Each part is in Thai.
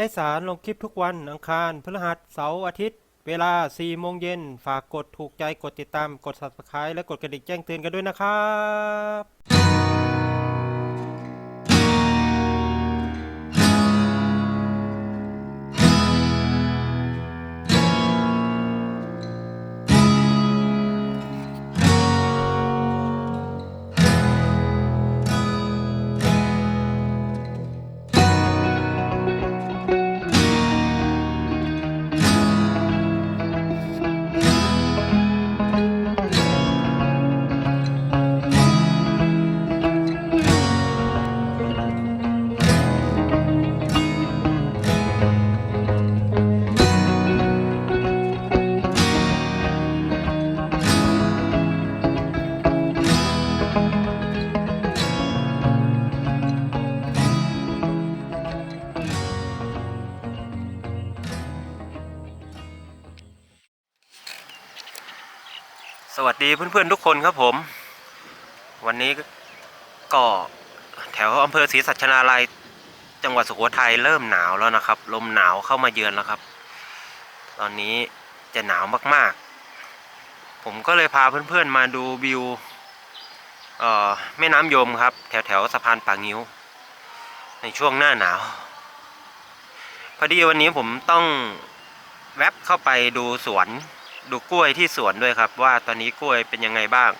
ให้สารลงคลิปทุกวันอังคารพฤหัสเสาร์อาทิตย์ เวลา 4 โมงเย็น ฝากกดถูกใจกดติดตามกด subscribe และกดกระดิ่งแจ้งเตือนกันด้วยนะครับ วัสดีเพื่อนๆทุกคนครับผม วันนี้ก็แถวอำเภอศรีสัชนาลัยจังหวัดสุโขทัยเริ่มหนาวแล้วนะครับ ลมหนาวเข้ามาเยือนแล้วครับ ตอนนี้จะหนาวมากๆ ผมก็เลยพาเพื่อนๆมาดูวิวแม่น้ำยมครับ แถวแถวๆสะพานป่างิ้ว ในช่วงหน้าหนาว พอดีวันนี้ผมต้องแวบเข้าไปดูสวน ดูกล้วยที่สวนด้วยครับ ว่าตอนนี้กล้วยเป็นยังไงบ้าง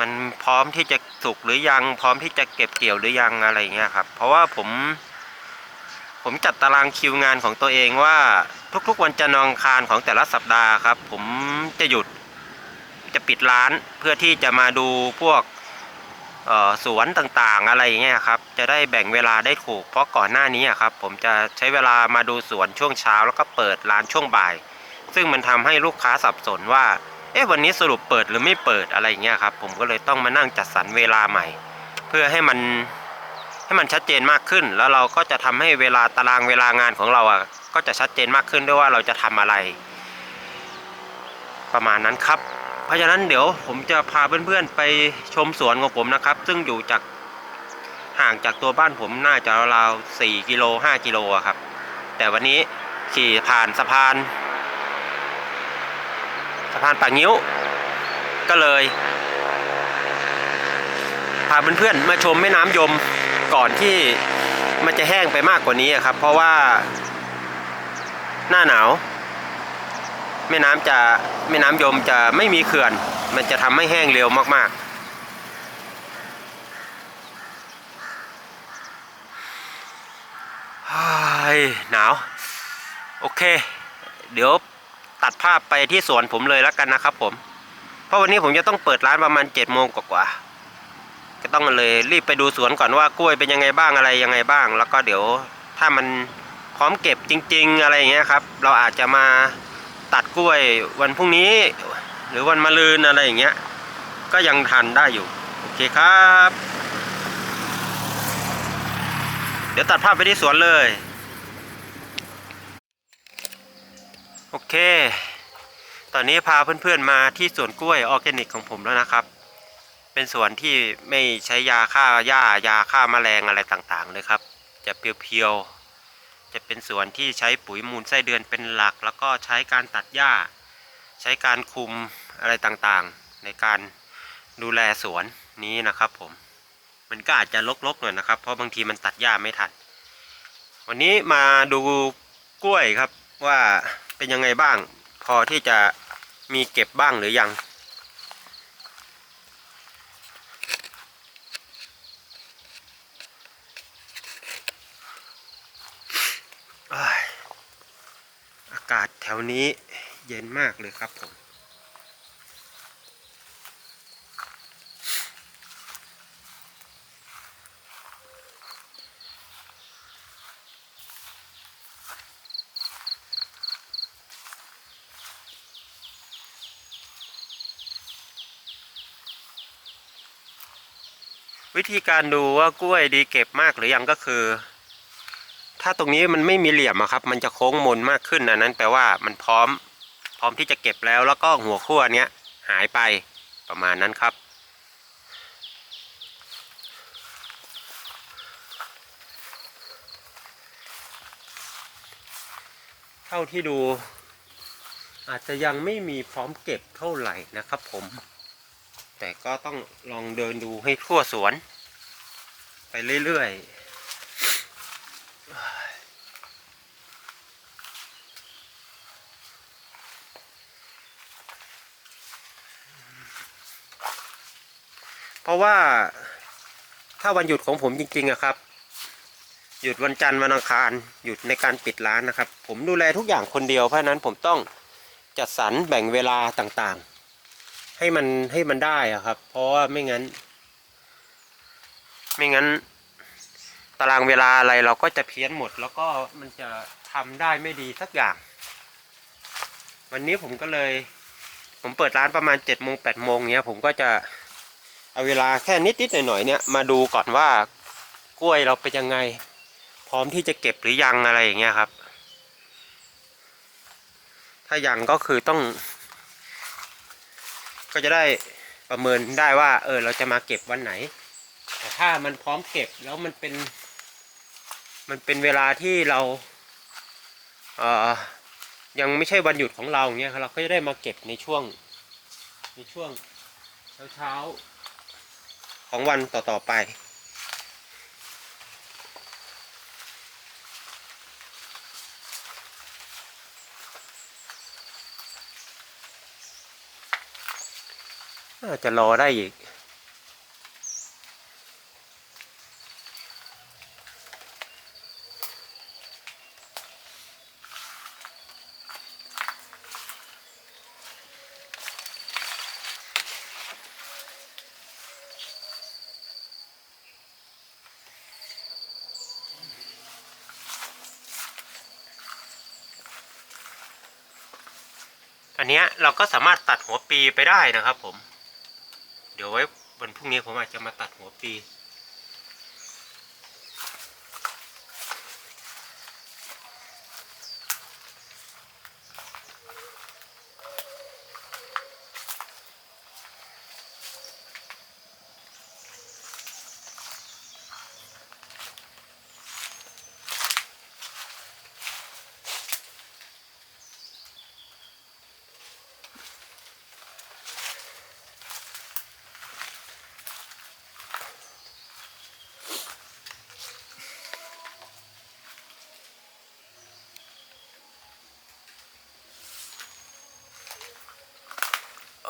มันพร้อมที่จะสุกหรือยัง พร้อมที่จะเก็บเกี่ยวหรือยังอะไรเงี้ยครับ เพราะว่าผม ผมจัดตารางคิวงานของตัวเองว่า ทุกๆวันจันทร์อังคารของแต่ละสัปดาห์ครับ ผมจะหยุดจะปิดร้านเพื่อที่จะมาดูพวกสวนต่างๆ อะไรอย่างเงี้ยครับ จะได้แบ่งเวลาได้ถูก เพราะก่อนหน้านี้ครับ ผมจะใช้เวลามาดูสวนช่วงเช้าแล้วก็เปิดร้านช่วงบ่าย ซึ่งมันทำให้ลูกค้าสับสนว่า เอ๊ะวันนี้สรุปเปิดหรือไม่เปิดอะไรอย่างเงี้ยครับ ผมก็เลยต้องมานั่งจัดสรรเวลาใหม่ เพื่อให้มันให้มันชัดเจนมากขึ้น แล้วเราก็จะทำให้เวลาตารางเวลางานของเราอะก็จะชัดเจนมากขึ้นด้วยว่าเราจะทำอะไร ประมาณนั้นครับ เพราะฉะนั้นเดี๋ยวผมจะพาเพื่อนๆไปชมสวนของผมนะครับ ซึ่งอยู่จากห่างจากตัวบ้านผมน่าจะราวๆ4กิโล5กิโลครับ แต่วันนี้ขี่ผ่านสะพาน สะพานป่างิ้ว ก็เลยพาเพื่อนๆมาชมแม่น้ำยมก่อนที่มันจะแห้งไปมากกว่านี้ครับ เพราะว่าหน้าหนาว แม่น้ำจะแม่น้ำยมจะไม่มีเขื่อน มันจะทำให้แห้งเร็วมากๆหนาว โอเค เดี๋ยว ตัดภาพไปที่สวนผมเลยแล้วกันนะครับ ผม เพราะวันนี้ผมจะต้องเปิดร้านประมาณเจ็ดโมงกว่าๆก็ต้องเลยรีบไปดูสวนก่อนว่ากล้วยเป็นยังไงบ้างอะไรยังไงบ้าง แล้วก็เดี๋ยวถ้ามันพร้อมเก็บจริง ๆ อะไรอย่างเงี้ยครับ เราอาจจะมาตัดกล้วยวันพรุ่งนี้ หรือวันมะรืนอะไรอย่างเงี้ย ก็ยังทันได้อยู่ โอเคครับ เดี๋ยวตัดภาพไปที่สวนเลย โอเค ตอนนี้พาเพื่อนๆมาที่สวนกล้วยออร์แกนิกของผมแล้วนะครับ เป็นสวนที่ไม่ใช้ยาฆ่าหญ้ายาฆ่าแมลงอะไรต่างๆเลยครับ จะเพียวๆ จะเป็นสวนที่ใช้ปุ๋ยมูลไส้เดือนเป็นหลัก แล้วก็ใช้การตัดหญ้า ใช้การคุมอะไรต่างๆ ในการดูแลสวนนี้นะครับผม มันก็อาจจะลกๆหน่อยนะครับ เพราะบางทีมันตัดหญ้าไม่ทัน วันนี้มาดูกล้วยครับว่า เป็นยังไงบ้าง พอที่จะมีเก็บบ้างหรือยังอ้ายอากาศแถวนี้เย็นมากเลยครับผม วิธีการดูว่ากล้วยดีเก็บมากหรือยังก็คือ ถ้าตรงนี้มันไม่มีเหลี่ยมอะครับ มันจะโค้งมนมากขึ้นอันนั้นแปลว่ามันพร้อม พร้อมที่จะเก็บแล้วแล้วก็หัวขั้วเนี้ยหายไปประมาณนั้นครับ เท่าที่ดู อาจจะยังไม่มีพร้อมเก็บเท่าไหร่นะครับผม แต่ก็ต้องลองเดินดูให้ทั่วสวน ไปเรื่อยๆ เพราะว่าถ้าวันหยุดของผมจริงๆอะครับ หยุดวันจันทร์วันอังคารหยุดในการปิดร้านนะครับ ผมดูแลทุกอย่างคนเดียวเพราะฉะนั้นผมต้องจัดสรรแบ่งเวลาต่างๆ ให้มันให้มันได้อะครับ เพราะว่าไม่งั้น ไม่งั้น ตารางเวลาอะไรเราก็จะเพี้ยนหมด แล้วก็มันจะทำได้ไม่ดีสักอย่าง วันนี้ผมก็เลย ผมเปิดร้านประมาณเจ็ดโมงแปดโมงเนี้ย ผมก็จะเอาเวลาแค่นิดๆหน่อยๆเนี่ยมาดูก่อนว่ากล้วยเราเป็นยังไง พร้อมที่จะเก็บหรือยังอะไรอย่างเงี้ยครับ ถ้ายังก็คือต้อง ก็จะได้ประเมินได้ว่าเออเราจะมาเก็บวันไหน แต่ถ้ามันพร้อมเก็บแล้วมันเป็น มันเป็นเวลาที่เราเอ่อยังไม่ใช่วันหยุดของเราอย่างเงี้ยครับเราก็จะได้มาเก็บในช่วงในช่วงเช้าๆของวันต่อๆไป น่าจะรอได้อีก อันเนี้ยเราก็สามารถตัดหัวปีไปได้นะครับผม ดี๋ยวไว้วันพรุ่งนี้ผมอาจจะมาตัดหัวปี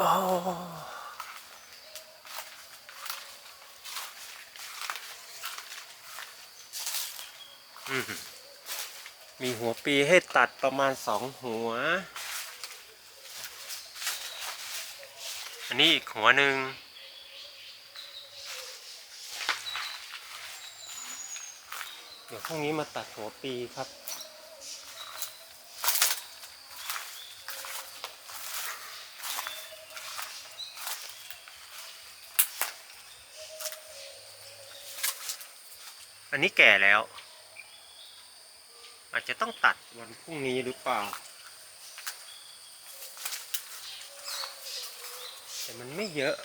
มมีหัวปีให้ตัดประมาณสองหัว อันนี้อีกหัวหนึ่ง เดี๋ยวพรุ่งนี้มาตัดหัวปีครับ อันนี้แก่แล้ว อาจจะต้องตัดวันพรุ่งนี้หรือเปล่า แต่มันไม่เยอะ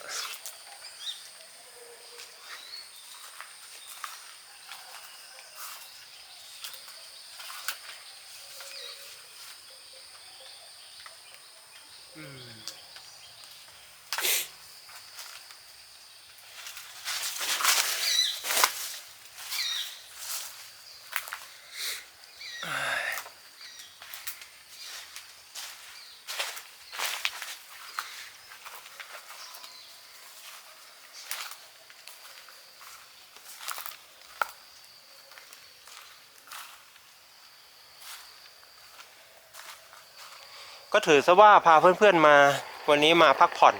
ก็ถือซะว่าพาเพื่อนๆมา วันนี้มาพักผ่อน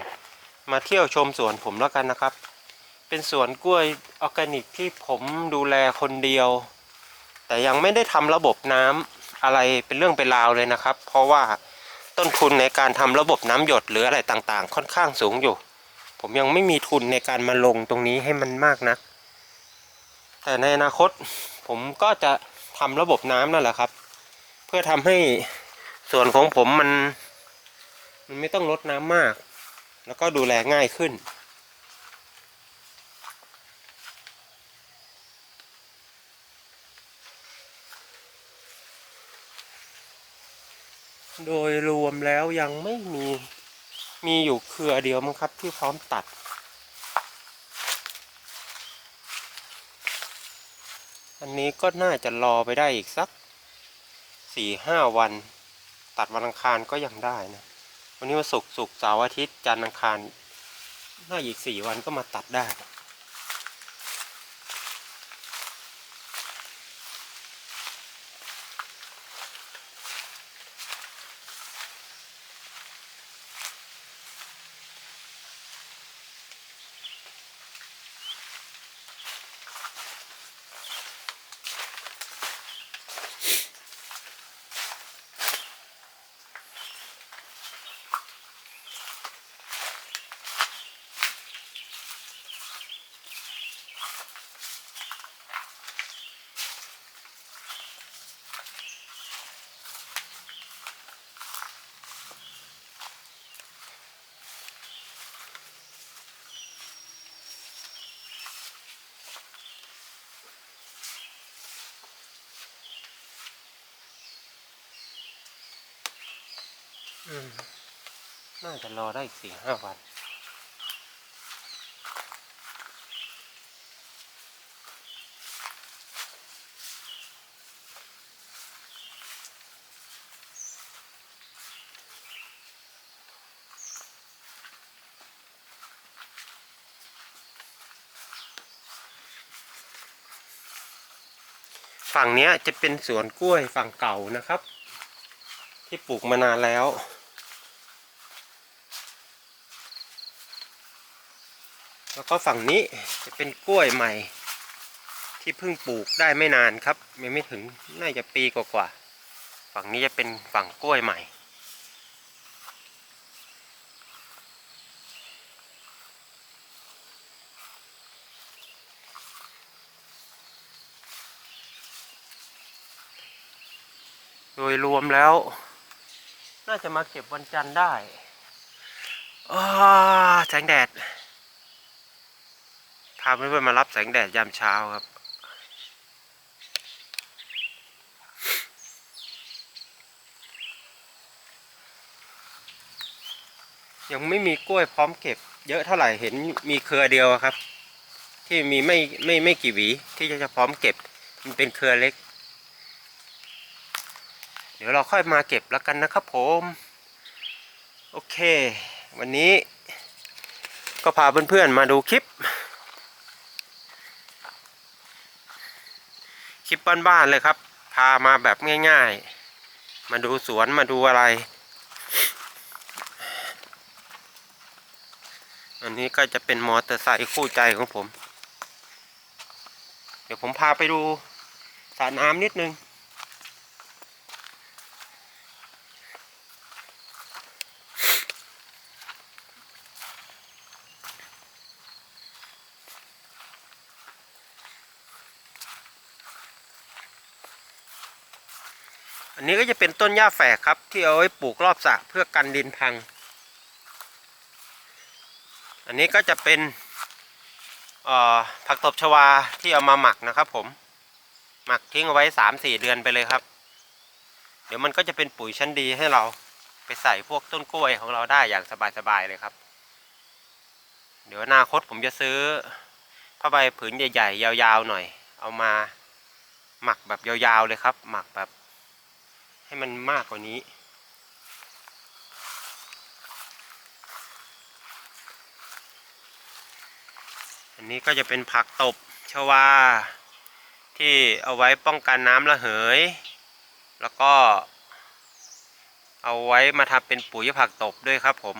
มาเที่ยวชมสวนผมแล้วกันนะครับ เป็นสวนกล้วยออร์แกนิกที่ผมดูแลคนเดียว แต่ยังไม่ได้ทำระบบน้ำอะไรเป็นเรื่องเป็นราวเลยนะครับ เพราะว่าต้นทุนในการทำระบบน้ำหยดหรืออะไรต่างๆ ค่อนข้างสูงอยู่ ผมยังไม่มีทุนในการมาลงตรงนี้ให้มันมากนัก แต่ในอนาคตผมก็จะทำระบบน้ำนั่นแหละครับ เพื่อทำให้ ส่วนของผมมัน มันไม่ต้องลดน้ำมาก แล้วก็ดูแลง่ายขึ้น โดยรวมแล้วยังไม่มีมีอยู่เครือเดียวมั้งครับที่พร้อมตัด อันนี้ก็น่าจะรอไปได้อีกสักสี่ห้าวัน ตัดวันอังคารก็ยังได้นะ วันนี้วันศุกร์ศุกร์เสาร์อาทิตย์จันทร์อังคารน่าอีกสี่วันก็มาตัดได้ น่าจะรอได้อีกสี่ห้าวันฝั่งนี้จะเป็นสวนกล้วยฝั่งเก่านะครับ ที่ปลูกมานานแล้ว แล้วก็ฝั่งนี้จะเป็นกล้วยใหม่ ที่เพิ่งปลูกได้ไม่นานครับยังไม่ถึงน่าจะปีกว่าๆฝั่งนี้จะเป็นฝั่งกล้วยใหม่ โดยรวมแล้ว น่าจะมาเก็บวันจันทร์ได้อ้าแสงแดดาเพื่อนๆมารับแสงแดดยามเช้าครับ ยังไม่มีกล้วยพร้อมเก็บ เยอะเท่าไหร่เห็นมีเครือเดียวครับ ที่มีไม่ไม่ไม่กี่หวีที่จะพร้อมเก็บ มันเป็นเครือเล็ก เดี๋ยวเราค่อยมาเก็บแล้วกันนะครับผม โอเค วันนี้ก็พาเพื่อนๆมาดูคลิป คลิปบ้านๆเลยครับ พามาแบบง่ายๆ มาดูสวนมาดูอะไร อันนี้ก็จะเป็นมอเตอร์ไซค์คู่ใจของผม เดี๋ยวผมพาไปดูสระน้ำนิดนึง อันนี้ก็จะเป็นต้นหญ้าแฝกครับ ที่เอาไว้ปลูกรอบสระเพื่อกันดินพัง อันนี้ก็จะเป็นผักตบชวาที่เอามาหมักนะครับ ผม หมักทิ้งเอาไว้สามสี่เดือนไปเลยครับ เดี๋ยวมันก็จะเป็นปุ๋ยชั้นดีให้เราไปใส่พวกต้นกล้วยของเราได้อย่างสบายๆเลยครับ เดี๋ยวอนาคตผมจะซื้อผ้าใบผืนใหญ่ๆ ยาวๆหน่อย เอามาหมักแบบยาวๆเลยครับ หมักแบบ ให้มันมากกว่านี้ อันนี้ก็จะเป็นผักตบชวา ที่เอาไว้ป้องกันน้ำระเหย แล้วก็ เอาไว้มาทำเป็นปุ๋ยผักตบด้วยครับผม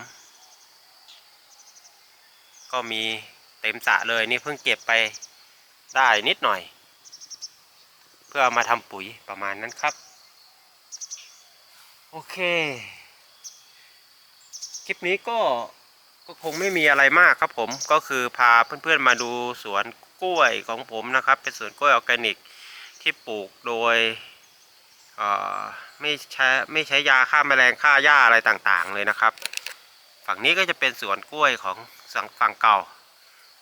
ก็มีเต็มสะเลยนี่เพิ่งเก็บไปได้นิดหน่อย เพื่ออามาทำปุ๋ยประมาณนั้นครับ โอเค คลิปนี้ก็ก็คงไม่มีอะไรมากครับผมก็คือพาเพื่อนๆมาดูสวนกล้วยของผมนะครับ เป็นสวนกล้วยออร์แกนิกที่ปลูกโดยไม่ใช้ไม่ใช้ยาฆ่าแมลงฆ่าหญ้าอะไรต่างๆเลยนะครับ ฝั่งนี้ก็จะเป็นสวนกล้วยของฝั่งเก่า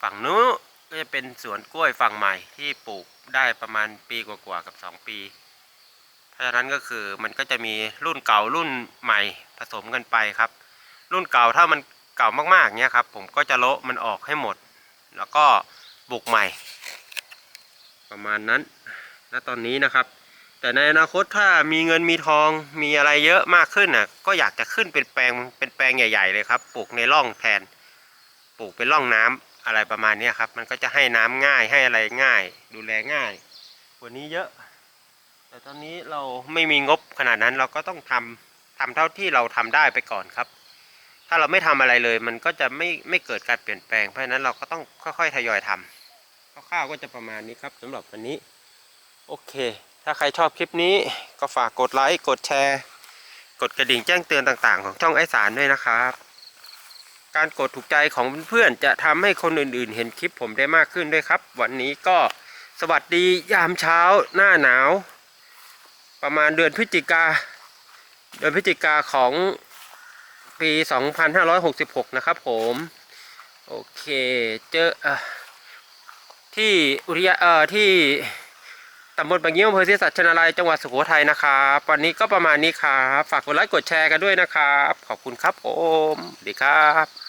ฝั่งนู้นก็จะเป็นสวนกล้วยฝั่งใหม่ที่ปลูกได้ประมาณปีกว่าๆกับ 2 ปี เพราะฉะนั้นก็คือมันก็จะมีรุ่นเก่ารุ่นใหม่ผสมกันไปครับ รุ่นเก่าถ้ามันเก่ามากๆเนี้ยครับ ผมก็จะโละมันออกให้หมด แล้วก็บุกใหม่ ประมาณนั้นณตอนนี้นะครับ แต่ในอนาคตถ้ามีเงินมีทองมีอะไรเยอะมากขึ้นน่ะก็อยากจะขึ้นเป็นแปลงเป็นแปลงใหญ่ ๆ เลยครับปลูกในร่องแทน ปลูกเป็นร่องน้ำอะไรประมาณนี้ครับ มันก็จะให้น้ำง่ายให้อะไรง่าย ดูแลง่ายว่านี้เยอะ แต่ตอนนี้เราไม่มีงบขนาดนั้นเราก็ต้องทำทำเท่าที่เราทำได้ไปก่อนครับ ถ้าเราไม่ทำอะไรเลย มันก็จะไม่ไม่เกิดการเปลี่ยนแปลงเพราะฉะนั้นเราก็ต้องค่อยๆทยอยทำคร่าวๆก็จะประมาณนี้ครับสำหรับวันนี้ โอเค ถ้าใครชอบคลิปนี้ก็ฝากกดไลค์กดแชร์ กดกระดิ่งแจ้งเตือนต่างๆ ของช่องไอสารด้วยนะครับการกดถูกใจของเพื่อนๆจะทำให้คนอื่นๆ เห็นคลิปผมได้มากขึ้นด้วยครับ วันนี้ก็สวัสดียามเช้าหน้าหนาว ประมาณเดือนพฤศจิกาเดือนพฤศจิกาของปี 2566 นะครับผม โอเค เจออที่อุทยาเอ่อที่ตำบลบางเยี่ยมอำเภอศรีสัชนาลัยจังหวัดสุโขทัยนะครับ วันนี้ก็ประมาณนี้ครับ ฝากกดไลค์กดแชร์กันด้วยนะครับ ขอบคุณครับผม ดีครับ